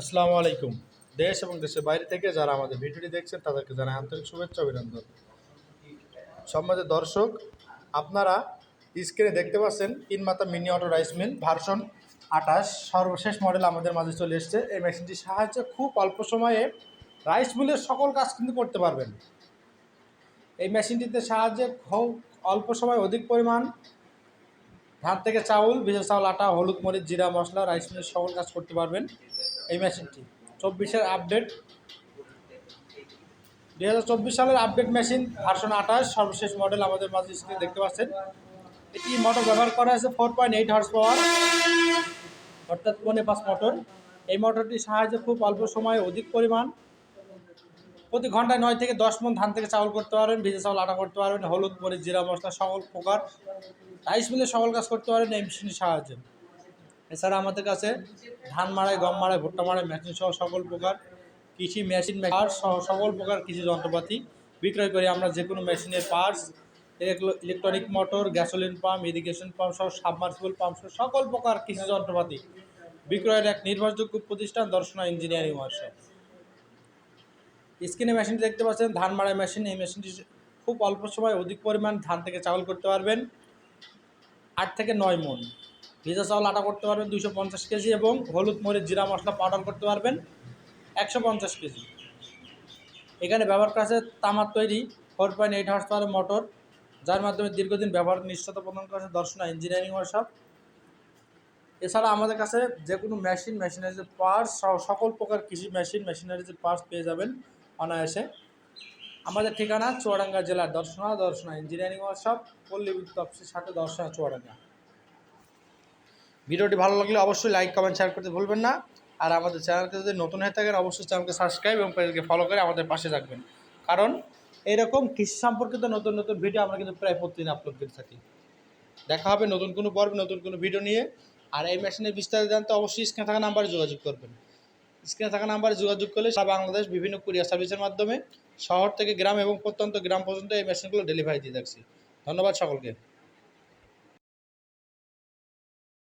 আসসালামু আলাইকুম। দেশ এবং দেশের বাইরে থেকে যারা আমাদের ভিডিওটি দেখছেন, তাদেরকে জানাই আন্তরিক শুভেচ্ছা অভিনন্দন। সম্মানিত দর্শক, আপনারা স্ক্রিনে দেখতে পাচ্ছেন ইনমাতা mini auto rice mill version আঠাশ। সর্বশেষ মডেল আমাদের মাঝে চলে এসছে। এই মেশিনটির সাহায্যে খুব অল্প সময়ে রাইস মিলের সকল কাজ কিন্তু করতে পারবেন। এই মেশিনটিতে সাহায্যে খুব অল্প সময় অধিক পরিমাণ ধান থেকে চাউল ভেজা চাউল, আটা, হলুদ, মরিচ, জিরা, মশলা রাইস মিলের সকল কাজ করতে পারবেন। এই মেশিনটি। চব্বিশের আপডেট। দুই হাজার চব্বিশ সালের আপডেট মেশিন ভার্সন আঠাশ, সর্বশেষ মডেল আমাদের মাঝে স্ক্রিনে দেখতে পাচ্ছেন। এটি মোটর ব্যবহার করা হয়েছে four point eight horse power অর্থাৎ পনে পাঁচ মোটর এই মোটরটির সাহায্যে খুব অল্প সময়ে অধিক পরিমাণ প্রতি ঘন্টায় নয় থেকে দশ মন ধান থেকে চাউল করতে পারবেন ভিজে চাউল, আটা করতে পারবেন হলুদ, মরিচ, জিরা মশলা সকল প্রকার রাইস মিলে সকল কাজ করতে পারবেন এই মেশিনের সাহায্যে। এছাড়া আমাদের কাছে ধান মাড়াই, গম মাড়াই, ভুট্টা মাড়াই, মেশিন সহ সকল প্রকার কৃষি মেশিন আর সহ সকল প্রকার কৃষি যন্ত্রপাতি বিক্রয় করি। আমরা যে কোনো মেশিনের parts electronic motor gasoline pump irrigation pump সহ সাবমার্সিবল পাম্প সহ সকল প্রকার কৃষি যন্ত্রপাতি বিক্রয়ের এক নির্ভরযোগ্য প্রতিষ্ঠান দর্শনা ইঞ্জিনিয়ারিং ওয়ার্কশপ স্ক্রিনে মেশিনটি দেখতে পাচ্ছেন, ধান মাড়াই মেশিন এই মেশিনটি খুব অল্প সময় অধিক পরিমাণ ধান থেকে চাউল করতে পারবেন। আট থেকে নয় মন। ভেজা চাউল আটা করতে পারবেন দুশো পঞ্চাশ কেজি এবং হলুদ মরিচ, জিরা মশলা পাউডার করতে পারবেন একশো পঞ্চাশ কেজি। এখানে ব্যবহার করা আছে তামার তৈরি, four point eight horse power motor যার মাধ্যমে দীর্ঘদিন ব্যবহার নিশ্চয়তা প্রদান করা করেছে দর্শনা ইঞ্জিনিয়ারিং ওয়ার্কশপ এছাড়া আমাদের কাছে যে কোনো মেশিন মেশিনারি যে পার্টস সকল প্রকার কৃষি মেশিন মেশিনারি যে পার্টস পেয়ে যাবেন অনায়াসে। আমাদের ঠিকানা চুয়াডাঙ্গা জেলার দর্শনা দর্শনা ইঞ্জিনিয়ারিং ওয়ার্কশপ পল্লী বিদ্যুৎ অফিসের সাথে দর্শনা চুয়াডাঙ্গা। ভিডিওটি ভালো লাগলে অবশ্যই লাইক কমেন্ট শেয়ার করতে ভুলবেন না। আর আমাদের চ্যানেলকে যদি নতুন হয়ে থাকেন, অবশ্যই চ্যানেলকে সাবস্ক্রাইব এবং পেজকে ফলো করে আমাদের পাশে থাকবেন। কারণ এইরকম কৃষি সম্পর্কিত নতুন নতুন ভিডিও আমরা কিন্তু প্রায় প্রতিদিন আপলোড করে থাকি। দেখা হবে নতুন কোনো পর্বে, নতুন কোনো ভিডিও নিয়ে। আর এই মেশিনের বিস্তারিত জানতে অবশ্যই স্ক্রিনে থাকা নাম্বারে যোগাযোগ করবেন। স্ক্রিনে থাকা নাম্বারে যোগাযোগ করলে সারা বাংলাদেশ বিভিন্ন কুরিয়ার সার্ভিসের মাধ্যমে শহর থেকে গ্রাম এবং প্রত্যন্ত গ্রাম পর্যন্ত এই মেশিনগুলো ডেলিভারি দিয়ে থাকছি ধন্যবাদ সকলকে।